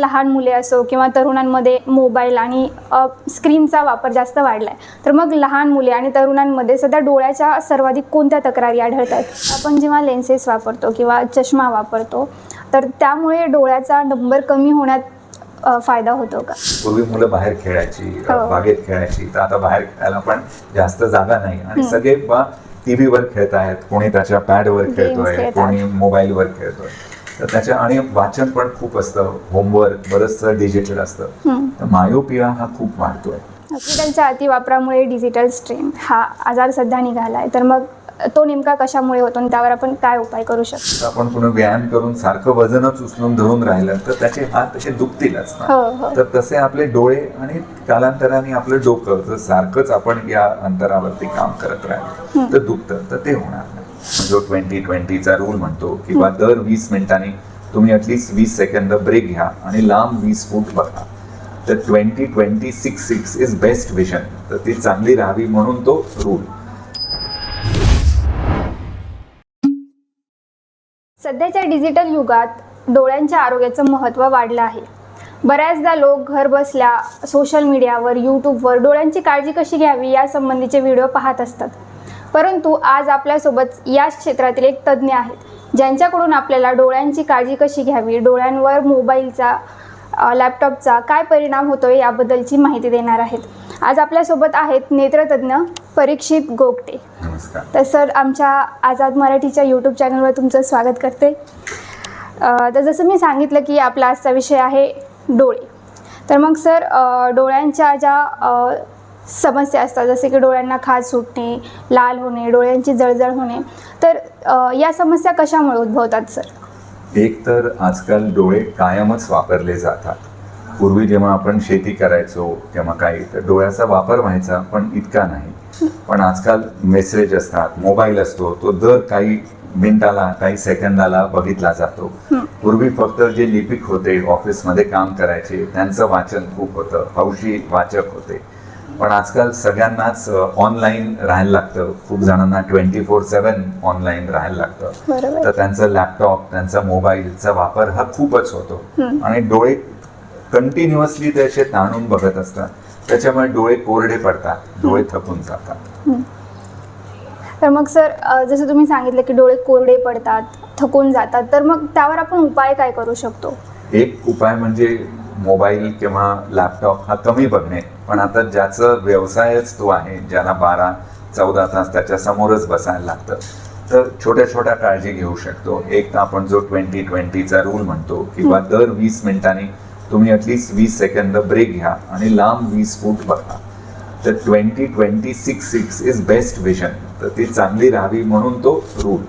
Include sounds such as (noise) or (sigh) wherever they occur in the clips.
लहान मुले असो किंवा तरुणांमध्ये मोबाईल आणि स्क्रीनचा वापर जास्त वाढला आहे तर मग लहान मुले आणि तरुणांमध्ये सध्या डोळ्याच्या सर्वाधिक कोणत्या तक्रारी आढळतात आपण जेव्हा लेन्सेस वापरतो किंवा चष्मा वापरतो तर त्यामुळे डोळ्याचा नंबर कमी होण्यात फायदा होतो का पूर्वी मुलं बाहेर खेळायची हो. बागेत खेळायची तर आता बाहेर खेळायला पण जास्त जागा नाही आणि. सगळे टीव्हीवर खेळत आहेत कोणी त्याच्या पॅडवर खेळतोय. कोणी मोबाईलवर खेळतोय तर त्याच्या आणि वाचन पण खूप असतं. होमवर्क बरंचसं डिजिटल असतं. तर मायोपिया हा खूप वाढतोय. डिजिटलच्या अतिवापरामुळे डिजिटल स्ट्रेन हा आजार सध्या निघाला आहे तर मग तो नेमका कशामुळे होतो आणि त्यावर आपण काय उपाय करू शकतो? आपण पुन्हा व्यायाम करून सारखं वजनच उचलून धरून राहिलं तर त्याचे हात तसे दुखतीलच ना हो हो. तर तसे आपले डोळे आणि कालांतराने आपलं डोकं जर सारखंच आपण या अंतरावरती काम करत राहिलं तर दुखतं. तर ते होणार नाही. जो ट्वेंटी ट्वेंटीचा रूल म्हणतो किंवा दर वीस मिनिटांनी तुम्ही अटलिस्ट वीस सेकंद ब्रेक घ्या आणि लांब वीस फूट बघा. तर twenty twenty six six is best vision तर ती चांगली राहावी म्हणून तो रूल सध्याच्या डिजिटल युगात डोळ्यांच्या आरोग्याचं महत्त्व वाढलं आहे. बऱ्याचदा लोक घर बसल्या सोशल मीडियावर यूट्यूबवर डोळ्यांची काळजी कशी घ्यावी या संबंधीचे व्हिडिओ पाहत असतात. परंतु आज आपल्यासोबत याच क्षेत्रातील एक तज्ज्ञ आहेत ज्यांच्याकडून आपल्याला डोळ्यांची काळजी कशी घ्यावी डोळ्यांवर मोबाईलचा लॅपटॉपचा काय परिणाम होतोय याबद्दलची माहिती देणार आहेत. आज आपल्यासोबत आहेत नेत्रतज्ञ परीक्षित गोगटे. नमस्कार. तर सर आमच्या आझाद मराठीच्या यूट्यूब चॅनलवर तुमचं स्वागत करते. तर जसं मी सांगितलं की आपला आजचा विषय आहे डोळे. तर मग सर डोळ्यांच्या ज्या समस्या असतात जसे की डोळ्यांना खाज सुटणे लाल होणे डोळ्यांची जळजळ होणे. तर अ, या समस्या कशामुळे उद्भवतात सर? एक तर आजकाल डोळे कायमच वापरले जातात. पूर्वी जेव्हा आपण शेती करायचो तेव्हा काही तर डोळ्याचा वापर व्हायचा पण इतका नाही. पण आजकाल मेसेज असतात मोबाईल असतो तो दर काही मिनिटाला काही सेकंदाला बघितला जातो. पूर्वी फक्त जे लिपिक होते ऑफिसमध्ये काम करायचे त्यांचं वाचन खूप होतं हौशी वाचक होते. पण आजकाल सगळ्यांनाच ऑनलाईन राहायला लागतं. खूप जणांना ट्वेंटी फोर सेवन ऑनलाईन राहायला लागतं. तर त्यांचा लॅपटॉप त्यांचा मोबाईलचा वापर हा खूपच होतो. आणि डोळे कंटिन्युअसली ते असे ताणून बघत असतात. त्याच्यामुळे डोळे कोरडे पडतात. डोळे थकून जातात. तर मग सर जसं तुम्ही सांगितलं की डोळे कोरडे पडतात थकून जातात तर मग त्यावर आपण उपाय काय करू शकतो? एक उपाय म्हणजे मोबाईल किंवा लॅपटॉप हा कमी बघणे. पण आता ज्याचं व्यवसायच तो आहे ज्याला बारा चौदा तास त्याच्या समोरच बसायला लागतं. तर छोट्या छोट्या काळजी घेऊ शकतो. एक तर आपण जो ट्वेंटी ट्वेंटीचा रूल म्हणतो किंवा दर वीस मिनिटांनी तुम्ही अटलिस्ट वीस सेकंद ब्रेक घ्या आणि लांब वीस फूट बघा. तर twenty twenty six six is best vision तर ती चांगली राहावी म्हणून तो रूल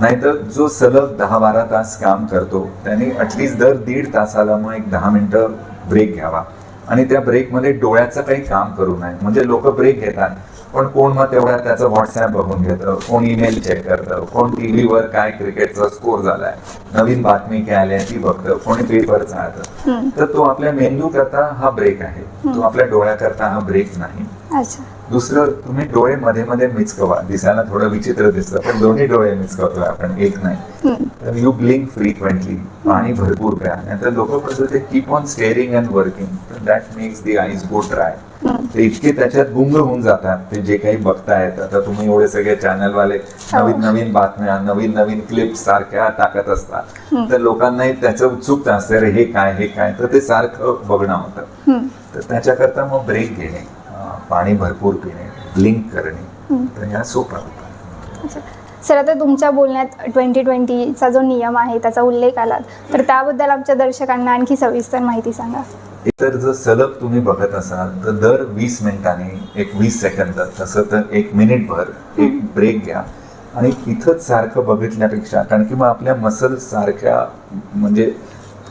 नाहीतर जो सलग दहा बारा तास काम करतो त्याने अटलिस्ट दर दीड तासाला मग एक दहा मिनिटं ब्रेक घ्यावा. आणि त्या ब्रेकमध्ये डोळ्याचं काही काम करू नये. म्हणजे लोक ब्रेक घेतात पण कोण मग तेवढ्या त्याचं व्हॉट्सअप बघून घेतं कोण ईमेल चेक करतं कोण टीव्हीवर काय क्रिकेटचा स्कोर झालाय नवीन बातमी काय आली ती बघतं कोणी पेपर चाळतं. तर तो आपल्या मेंदू करता हा ब्रेक आहे. तो आपल्या डोळ्याकरता हा ब्रेक नाही. अच्छा. दुसरं तुम्ही डोळे मध्ये मध्ये मिचकवा दिसायला थोडं विचित्र दिसतं पण दोन्ही डोळे मिचकवतोय आपण. एक नाही. तर यू ब्लिंक फ्रिक्वेंटली पाणी भरपूर प्या. नाहीतर लोक कसं ते keep on staring and working तर that makes the eyes go dry ते इतके त्याच्यात गुंग होऊन जातात. ते जे काही बघतायत आता तुम्ही एवढे सगळे चॅनल वाले नवीन नवीन बातम्या नवीन नवीन क्लिप सारख्या टाकत असतात. तर लोकांनाही त्याचं उत्सुकता असते. अरे हे काय हे काय? तर ते सारखं बघणं होतं. तर त्याच्याकरता मग ब्रेक घेणे. पाणी भरपूर पिणे ब्लिंक करणे तर ह्या सोपा अच्छा. सर आता तुमच्या बोलण्यात ट्वेंटी ट्वेंटीचा जो नियम आहे त्याचा उल्लेख आला. तर त्याबद्दल आमच्या दर्शकांना आणखी सविस्तर माहिती सांगा. इतर जर सलग तुम्ही बघत असाल तर दर वीस मिनिटांनी एक वीस सेकंद तसं तर एक मिनिटभर एक ब्रेक घ्या. आणि इथंच सारखं बघितल्यापेक्षा कारण की मग आपल्या मसल सारख्या म्हणजे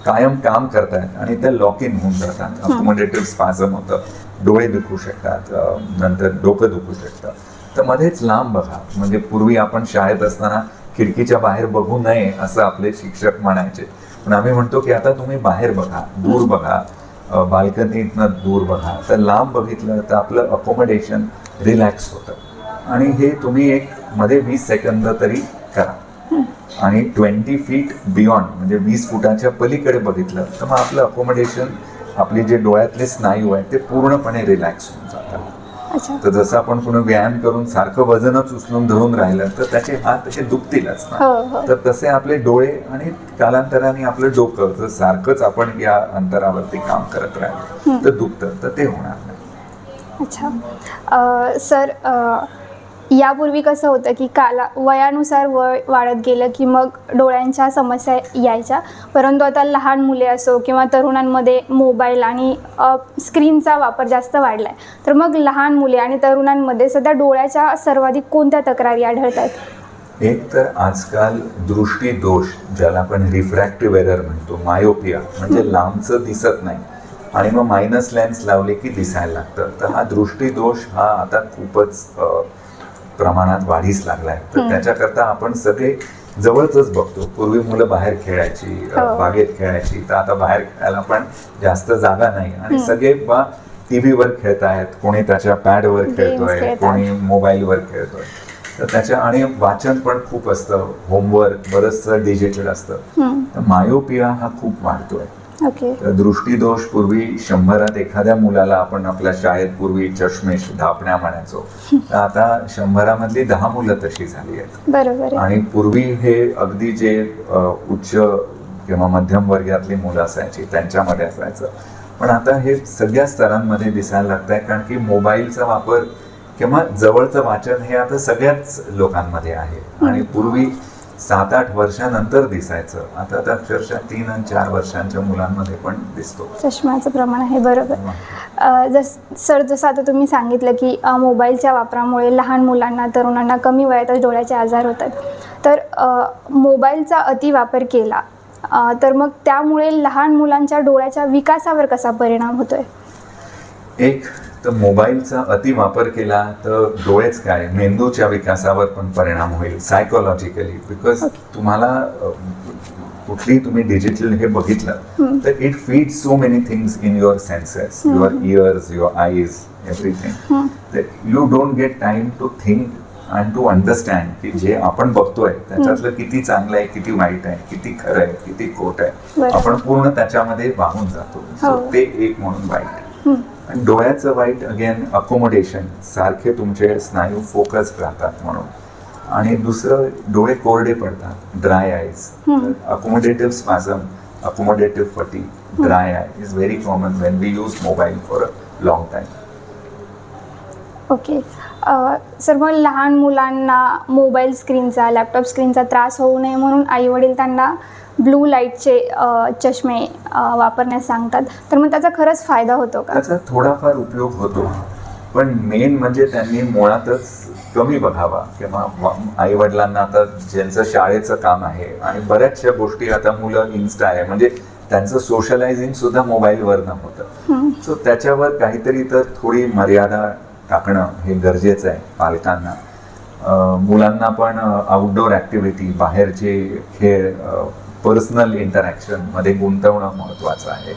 कायम काम करतायत आणि त्या लॉक इन होऊन जातात. अकोमोडेटिव्ह स्पाझम होतं. डोळे दुखू शकतात नंतर डोकं दुखू शकतं. तर मध्येच लांब बघा. म्हणजे पूर्वी आपण शाळेत असताना खिडकीच्या बाहेर बघू नये असं आपले शिक्षक म्हणायचे. पण आम्ही म्हणतो की आता तुम्ही बाहेर बघा दूर बघा बाल्कनीतनं दूर बघा. तर लांब बघितलं तर आपलं अकोमोडेशन रिलॅक्स होतं. आणि हे तुम्ही एक मध्ये वीस सेकंद तरी करा. आणि ट्वेंटी फीट बियॉन्ड म्हणजे वीस फुटाच्या पलीकडे बघितलं तर मग आपलं अकोमोडेशन आपले जे डोळ्यातले स्नायू आहेत ते पूर्णपणे रिलॅक्स होऊन जातात. तर जसं आपण कोणी व्यायाम करून सारखं वजनच उचलून धरून राहिलं तर त्याचे हात तसे दुखतीलच ना. हो हो. तर तसे आपले डोळे आणि कालांतराने आपलं डोकं जर सारखंच आपण या अंतरावरती काम करत राहिलं तर दुखतं तर ते होणार नाही. अच्छा. सर यापूर्वी कसं होतं की काला वयानुसार वय वाढत गेलं की मग डोळ्यांच्या समस्या यायच्या. परंतु आता लहान मुले असो किंवा तरुणांमध्ये मोबाईल आणि स्क्रीनचा वापर जास्त वाढला आहे तर मग लहान मुले आणि तरुणांमध्ये सध्या डोळ्याच्या सर्वाधिक कोणत्या तक्रारी आढळत आहेत एक तर आजकाल दृष्टी दोष ज्याला आपण रिफ्रॅक्टिव्ह एरर म्हणतो मायोपिया म्हणजे लांबचं दिसत नाही. आणि मग मायनस लेन्स लावले की दिसायला लागतं. तर हा दृष्टी दोष हा आता खूपच प्रमाणात वाढीस लागलाय. तर. त्याच्याकरता आपण सगळे जवळच बघतो. पूर्वी मुलं बाहेर खेळायची हो. बागेत खेळायची. तर आता बाहेर खेळायला पण जास्त जागा नाही. आणि. सगळे बा टीव्हीवर खेळतायत. कोणी त्याच्या पॅडवर खेळतोय. कोणी मोबाईलवर खेळतोय. तर त्याच्या आणि वाचन पण खूप असतं. होमवर्क बरंचसं डिजिटल असतं. तर मायोपिया हा खूप वाढतोय. तर दृष्टीदोष पूर्वी शंभरात एखाद्या मुलाला आपण आपल्या शाळेत पूर्वी चष्मेश धापण्या म्हणायचो. तर (laughs) आता शंभरामधली दहा मुलं तशी झाली आहेत. बरोबर आणि पूर्वी हे अगदी जे उच्च किंवा मध्यम वर्गातली मुलं असायची त्यांच्यामध्ये असायचं. पण आता हे सगळ्या स्तरांमध्ये दिसायला लागत आहे कारण की मोबाईलचा वापर किंवा जवळचं वाचन हे आता सगळ्याच लोकांमध्ये आहे. आणि पूर्वी सात आठ वर्षानंतर दिसायचं. आता तर अक्षरशः तीन आणि चार वर्षांच्या मुलांमध्ये पण दिसतो. चष्म्याचं प्रमाण आहे बरोबर. अ, जस सर जसं आता तुम्ही सांगितलं की मोबाईलच्या वापरामुळे लहान मुलांना तरुणांना कमी वयातच डोळ्याचे आजार होतात. तर मोबाईलचा अतिवापर केला तर मग त्यामुळे लहान मुलांच्या डोळ्याच्या विकासावर कसा परिणाम होतोय? एक तर मोबाईलचा अतिवापर केला तर डोळेच काय? मेंदूच्या विकासावर पण परिणाम होईल सायकोलॉजिकली बिकॉज तुम्हाला कुठली तुम्ही डिजिटल हे बघितलं तर it feed so many things in your senses your ears your eyes everything you don't get time to think and to understand की जे आपण बघतोय त्याच्यातलं किती चांगलं आहे किती वाईट आहे किती खरं आहे किती खोट आहे. आपण पूर्ण त्याच्यामध्ये वाहून जातो. सो हो. ते एक म्हणून वाईट डोळ्याचं वाईट अगेन अकोमोडेशन सारखे तुमचे स्नायू फोकस राहतात म्हणून. आणि दुसरं डोळे कोरडे पडतात ड्राय हम्म. Accommodative spasm accommodative fatigue dry eye is very common when we use mobile for a long time okay uh, sir मग लहान मुलांना मोबाईल स्क्रीनचा लॅपटॉप स्क्रीनचा त्रास होऊ नये म्हणून आईवडील त्यांना ब्लू लाईटचे चष्मे वापरण्यास सांगतात. तर मग त्याचा खरंच फायदा होतो का? त्याचा थोडाफार उपयोग होतो. पण मेन म्हणजे त्यांनी मुळातच कमी बघावा. किंवा आई वडिलांना आता ज्यांचं शाळेचं काम आहे आणि बऱ्याचशा गोष्टी आता मुलं इन्स्टा आहे. म्हणजे त्यांचं सोशलायझिंग सुद्धा मोबाईलवरनं होतं. हं, सो त्याच्यावर काहीतरी तर थोडी मर्यादा टाकणं हे गरजेचं आहे पालकांना. मुलांना पण आउटडोअर ॲक्टिव्हिटी बाहेरचे खेळ पर्सनल इंटरॅक्शनमध्ये गुंतवणं महत्त्वाचं आहे.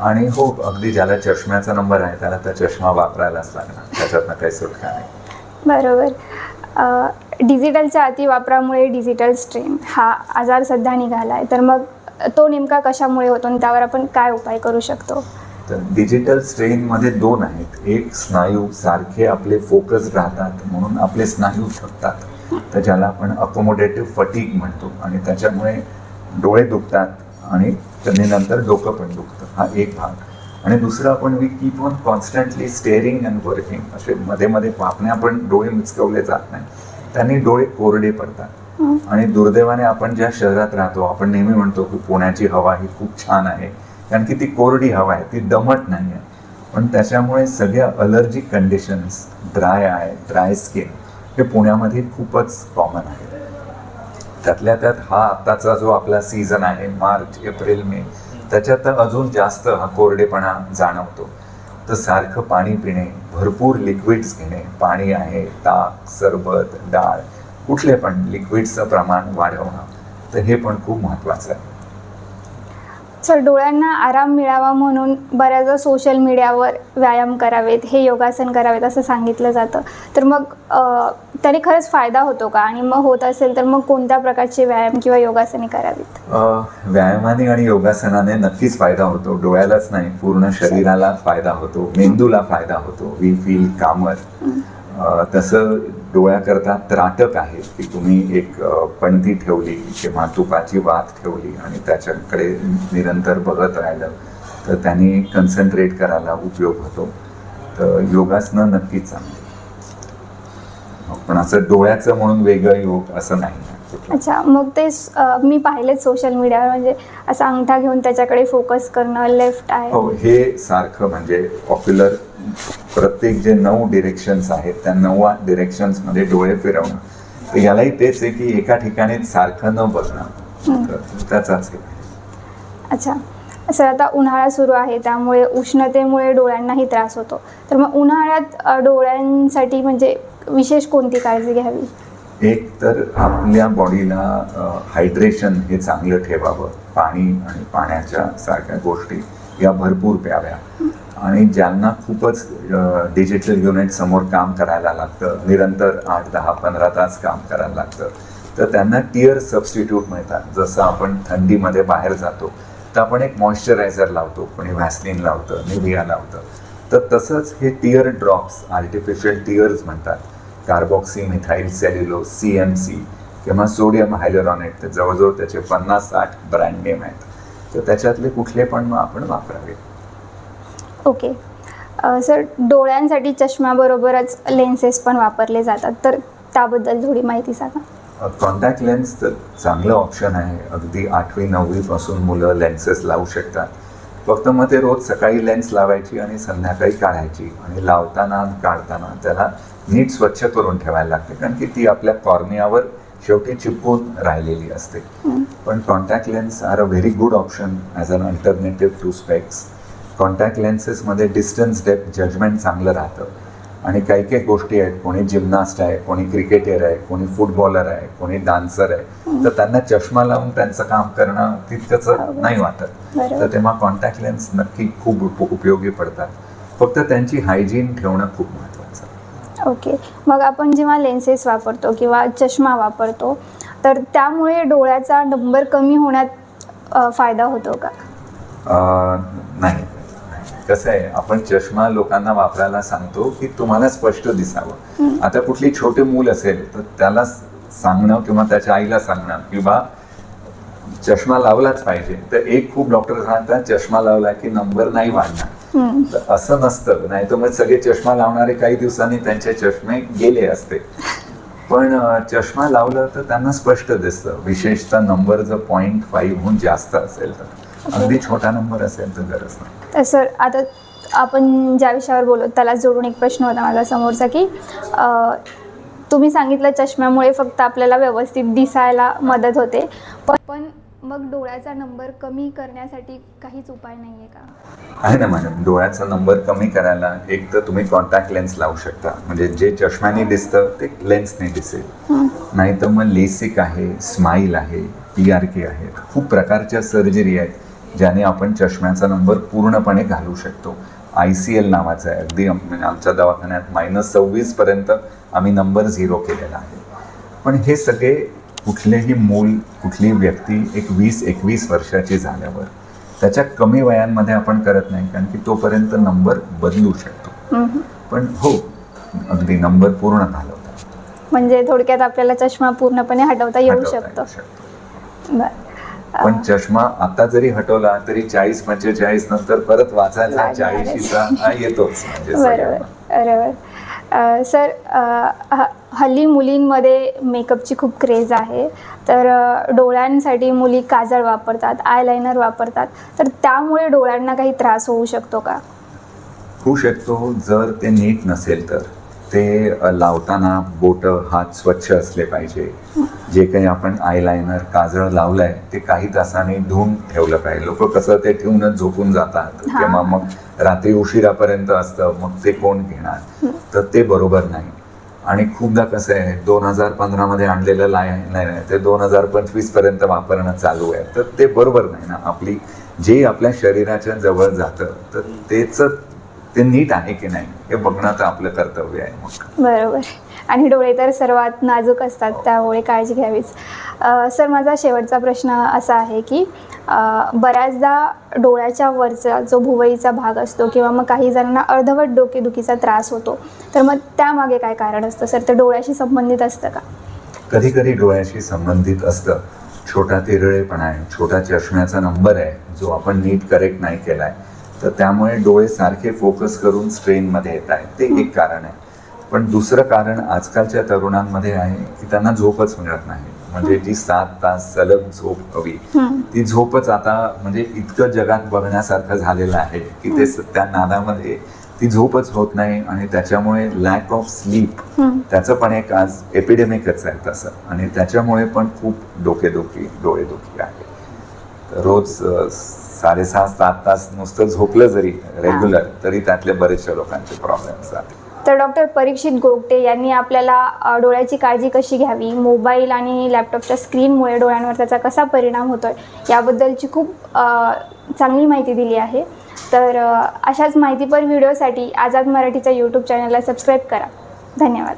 आणि हो अगदी ज्याला चष्म्याचा नंबर आहे त्याला तर चष्मा वापरायलाच लागणार. त्याच्यातनं काही सुटका नाही. बरोबर. डिजिटलच्या अतिवापरामुळे डिजिटल स्ट्रेन हा आजार सध्या निघाला आहे तर मग तो नेमका कशामुळे होतो आणि त्यावर आपण काय उपाय करू शकतो? तर डिजिटल स्ट्रेनमध्ये दोन आहेत. एक स्नायू सारखे आपले फोकस राहतात म्हणून आपले स्नायू थकतात. तर ज्याला आपण अकोमोडेटिव्ह फटीक म्हणतो आणि त्याच्यामुळे डोळे दुखतात आणि त्यांनी नंतर डोकं पण दुखतं. हा एक भाग. आणि दुसरं आपण we keep on constantly staring and working असे मध्ये मध्ये पापण्या पण डोळे मिचकवले जात नाही. त्यांनी डोळे कोरडे पडतात. आणि दुर्दैवाने आपण ज्या शहरात राहतो आपण नेहमी म्हणतो की पुण्याची हवा ही खूप छान आहे. कारण की ती कोरडी हवा आहे ती दमट नाही आहे पण त्याच्यामुळे सगळ्या अलर्जिक कंडिशन्स ड्राय आहे ड्राय स्किन हे पुण्यामध्ये खूपच कॉमन आहे. त्यातल्या त्यात हा आत्ताचा जो आपला सीझन आहे मार्च एप्रिल मे त्याच्यात तर अजून जास्त हा कोरडेपणा जाणवतो. तर सारखं पाणी पिणे भरपूर लिक्विड्स घेणे पाणी आहे ताक सरबत डाळ कुठले पण लिक्विड्सचं प्रमाण वाढवणं तर हे पण खूप महत्त्वाचं आहे. सर डोळ्यांना आराम मिळावा म्हणून बऱ्याचदा सोशल मीडियावर व्यायाम करावेत हे योगासन करावेत असं सांगितलं जातं. तर मग त्याने खरंच फायदा होतो का? आणि मग होत असेल तर मग कोणत्या प्रकारचे व्यायाम किंवा योगासने करावीत? व्यायामाने आणि योगासनाने नक्कीच फायदा होतो. डोळ्यालाच नाही पूर्ण शरीराला फायदा होतो मेंदूला फायदा होतो. वी फील कामर तसं डोळ्याकरता त्राटक आहे की तुम्ही एक पणती ठेवली किंवा तुपाची वात ठेवली आणि त्याच्याकडे निरंतर बघत राहिलं तर त्याने कन्सन्ट्रेट करायला उपयोग होतो. तर योगासनं नक्कीच चांगली पण असं डोळ्याचं म्हणून वेगळं योग असं नाही अच्छा मग ते मी पाहिलेच सोशल मीडियावर म्हणजे असा अंगठा घेऊन त्याच्याकडे फोकस करणं लेफ्ट आहे. हो हे सारखं म्हणजे पॉप्युलर प्रत्येक जे नऊ डिरेक्शन्स आहेत त्या नऊ डिरेक्शन्समध्ये डोळे फिरवणं. तर यालाही तेच आहे की एका ठिकाणी सारखं न बघणं. त्याचाच आहे. अच्छा. सर आता उन्हाळा सुरू आहे त्यामुळे उष्णतेमुळे डोळ्यांनाही त्रास होतो. तर मग उन्हाळ्यात डोळ्यांसाठी म्हणजे विशेष कोणती काळजी घ्यावी? एक तर आपल्या बॉडीला हायड्रेशन हे चांगलं ठेवावं. पाणी आणि पाण्याच्या सारख्या गोष्टी या भरपूर प्याव्या. आणि ज्यांना खूपच डिजिटल युनिट समोर काम करायला लागतं निरंतर आठ दहा पंधरा तास काम करायला लागतं तर त्यांना टिअर सबस्टिट्यूट मिळतात. जसं आपण थंडीमध्ये बाहेर जातो तर आपण एक मॉइश्चरायझर लावतो कोणी व्हॅसलिन लावतं निव्हिया लावतं. तर तसंच हे टिअर ड्रॉप्स आर्टिफिशियल टिअर्स म्हणतात. Carboxy methyl cellulose C M C किंवा सोडियम हायलोरॉनेट ते जवळजवळ त्याचे पन्नास साठ ब्रँड नेम आहेत. तर त्याच्यातले कुठले पण मग आपण वापरावे. ओके. सर डोळ्यांसाठी चष्म्याबरोबरच लेन्सेस पण वापरले जातात. तर त्याबद्दल थोडी माहिती सांगा. कॉन्टॅक्ट लेन्स तर चांगलं ऑप्शन आहे. अगदी आठवी नववीपासून मुलं लेन्सेस लावू शकतात. फक्त मग ते रोज सकाळी लेन्स लावायची आणि संध्याकाळी काढायची आणि लावताना काढताना त्याला नीट स्वच्छ करून ठेवायला लागते. कारण की ती आपल्या कॉर्नियावर शेवटी चिपकून राहिलेली असते. पण contact lens are a very good option as an alternative to specs contact लेन्सेसमध्ये distance depth judgement चांगलं राहतं. आणि काही काही गोष्टी आहेत कोणी जिमनास्ट आहे कोणी क्रिकेटर आहे कोणी फुटबॉलर आहे कोणी डान्सर आहे. तर त्यांना चष्मा लावून त्यांचं काम करणं तितकंच नाही वाटत. तर तेव्हा कॉन्टॅक्ट लेन्स नक्की खूप उप- उपयोगी पडतात. फक्त त्यांची हायजीन ठेवणं खूप महत्त्वाचं ओके. मग आपण जेव्हा लेन्सेस वापरतो किंवा चष्मा वापरतो तर त्यामुळे डोळ्याचा नंबर कमी होण्यात फायदा होतो का? नाही. कसं आहे आपण चष्मा लोकांना वापरायला सांगतो की तुम्हाला स्पष्ट दिसावं. आता कुठली छोटे मूल असेल तर त्याला सांगणं किंवा त्याच्या आईला सांगणं किंवा चष्मा लावलाच पाहिजे. तर एक खूप डॉक्टर सांगतात चष्मा लावला की नंबर नाही वाढणार. तर असं नसतं. नाही तर मग सगळे चष्मा लावणारे काही दिवसांनी त्यांचे चष्मे गेले असते. पण चष्मा लावलं तर त्यांना स्पष्ट दिसतं. विशेषतः नंबर जर पॉईंट फाईव्हहून जास्त असेल तर. अगदी छोटा नंबर असेल तर गरज नाही. तर सर आता आपण ज्या विषयावर बोललो त्याला जोडून एक प्रश्न होता माझा समोरचा की अ, तुम्ही सांगितलं चष्म्यामुळे फक्त आपल्याला व्यवस्थित दिसायला मदत होते पण पण मग डोळ्याचा नंबर कमी करण्यासाठी काहीच उपाय नाही आहे का? आहे ना मॅडम डोळ्याचा नंबर कमी करायला एक तर तुम्ही कॉन्टॅक्ट लेन्स लावू शकता. म्हणजे जे चष्म्याने दिसतं ते लेन्सने दिसेल. नाही तर मग लेसिक आहे स्माईल आहे पी आर के आहेत. खूप प्रकारच्या सर्जरी आहेत. ज्याने आपण चष्म्याचा नंबर पूर्णपणे घालू शकतो. आय सी एल नावाचं आहे अगदी म्हणजे आमच्या दवाखान्यात मायनस सव्वीसपर्यंत आम्ही नंबर झिरो केलेला आहे. पण हे सगळे कुठलेही मूल कुठली व्यक्ती एक वीस एकवीस वर्षाची झाल्यावर त्याच्या कमी वयांमध्ये आपण करत नाही कारण की तोपर्यंत नंबर बदलू शकतो. पण हो अगदी नंबर पूर्ण घालवता म्हणजे थोडक्यात आपल्याला चष्मा पूर्णपणे हटवता येऊ शकतो येऊ शकतो. बर. पण चष्मा आता जरी हटवला तरी चाळीस पंचेचाळीस नंतर परत लागणारच. चाळीशीचा येतोच म्हणजे बरोबर. बरोबर. सर हल्ली मुलींमध्ये मेकअपची खूप क्रेज आहे. तर डोळ्यांसाठी मुली काजळ वापरतात आयलायनर वापरतात. तर त्यामुळे डोळ्यांना काही त्रास होऊ शकतो का? होऊ शकतो जर ते नीट नसेल तर. ते लावताना बोट हात स्वच्छ असले पाहिजे. जे काही आपण आयलायनर काजळ लावलंय ते काही तासांनी धुवून ठेवलं पाहिजे. लोक कसं ते ठेवूनच झोपून जातात. किंवा मग रात्री उशिरापर्यंत असतं मग ते कोण घेणार? तर ते बरोबर नाही. आणि खूपदा कसं आहे दोन हजार पंधरामध्ये आणलेलं लाय नाही नाही ते दोन हजार पंचवीसपर्यंत वापरणं चालू आहे. तर ते बरोबर नाही ना. आपली जे आपल्या शरीराच्या जवळ जातं तर तेच ते नीट आहे की नाही हे बघणं तर आपलं कर्तव्य आहे मग. बरोबर. आणि डोळे तर सर्वात नाजूक असतात त्यामुळे काळजी घ्यावीच. सर माझा शेवटचा प्रश्न असा आहे की बऱ्याचदा डोळ्याच्या वरचा जो भुवईचा भाग असतो किंवा मग काही जणांना अर्धवट डोकेदुखीचा त्रास होतो तर मग त्यामागे काय कारण असतं? सर ते डोळ्याशी संबंधित असतं का? कधी कधी डोळ्याशी संबंधित असतं. छोटा तिरळेपणा आहे छोटा चष्म्याचा नंबर आहे जो आपण नीट करेक्ट नाही केलाय. तर त्यामुळे डोळे सारखे फोकस करून स्ट्रेनमध्ये येत आहेत. ते एक कारण आहे. पण दुसरं कारण आजकालच्या तरुणांमध्ये आहे की त्यांना झोपच मिळत नाही. म्हणजे जी सात तास सलग झोप हवी. ती झोपच आता म्हणजे इतकं जगात बघण्यासारखं झालेलं आहे की ते त्या नादामध्ये ती झोपच होत नाही आणि त्याच्यामुळे लॅक ऑफ स्लीप. त्याचं पण एक आज एपिडेमिकच आहे तसं. आणि त्याच्यामुळे पण खूप डोकेदुखी डोळेदुखी आहे. रोज साडेसहा सात तास नुसतं झोपलं जरी रेग्युलर तरी त्यातले बरेचशा लोकांचे प्रॉब्लेम्स आहेत. तर डॉक्टर परीक्षित गोगटे यांनी आपल्याला डोळ्याची काळजी कशी घ्यावी? मोबाईल आणि लॅपटॉपच्या स्क्रीनमुळे डोळ्यांवर त्याचा कसा परिणाम होतोय? याबद्दलची खूप चांगली माहिती दिली आहे. तर अशाच माहितीपर व्हिडिओसाठी आझाद मराठीच्या यूट्यूब चॅनलला सबस्क्राईब करा. धन्यवाद.